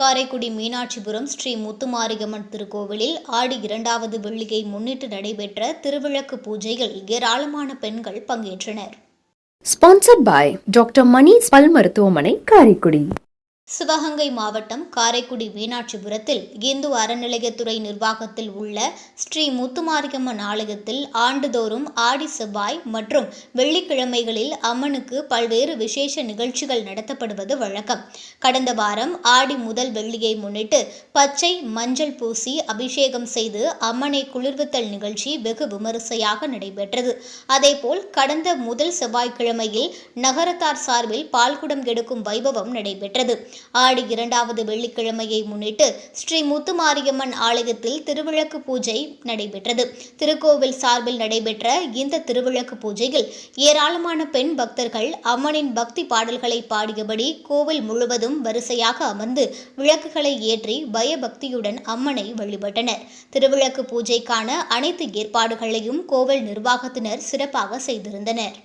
காரைக்குடி மீனாட்சிபுரம் ஸ்ரீ முத்துமாரியம்மன் திருக்கோவிலில் ஆடி இரண்டாவது வெள்ளியை முன்னிட்டு நடைபெற்ற திருவிளக்கு பூஜையில் ஏராளமான பெண்கள் பங்கேற்றனர். ஸ்பான்சர்ட் பாய் டாக்டர் மணி பல் மருத்துவமனை காரைக்குடி சிவகங்கை மாவட்டம் காரைக்குடி மீனாட்சிபுரத்தில் இந்து அறநிலையத்துறை நிர்வாகத்தில் உள்ள ஸ்ரீ முத்துமாரியம்மன் ஆலயத்தில் ஆண்டுதோறும் ஆடி செவ்வாய் மற்றும் வெள்ளிக்கிழமைகளில் அம்மனுக்கு பல்வேறு விசேஷ நிகழ்ச்சிகள் நடத்தப்படுவது வழக்கம். கடந்த வாரம் ஆடி முதல் வெள்ளியை முன்னிட்டு பச்சை மஞ்சள் பூசி அபிஷேகம் செய்து அம்மனை குளிர்வித்தல் நிகழ்ச்சி வெகு விமரிசையாக நடைபெற்றது. அதேபோல் கடந்த முதல் செவ்வாய்க்கிழமையில் நகரத்தார் சார்பில் பால்குடம் எடுக்கும் வைபவம் நடைபெற்றது. ஆடி இரண்டாவது வெள்ளிக்கிழமையை முன்னிட்டு ஸ்ரீ முத்துமாரியம்மன் ஆலயத்தில் திருவிளக்கு பூஜை நடைபெற்றது. திருக்கோவில் சார்பில் நடைபெற்ற இந்த திருவிளக்கு பூஜையில் ஏராளமான பெண் பக்தர்கள் அம்மனின் பக்தி பாடல்களை பாடியபடி கோவில் முழுவதும் வரிசையாக அமர்ந்து விளக்குகளை ஏற்றி பயபக்தியுடன் அம்மனை வழிபட்டனர். திருவிளக்கு பூஜைக்கான அனைத்து ஏற்பாடுகளையும் கோவில் நிர்வாகத்தினர் சிறப்பாக செய்திருந்தனர்.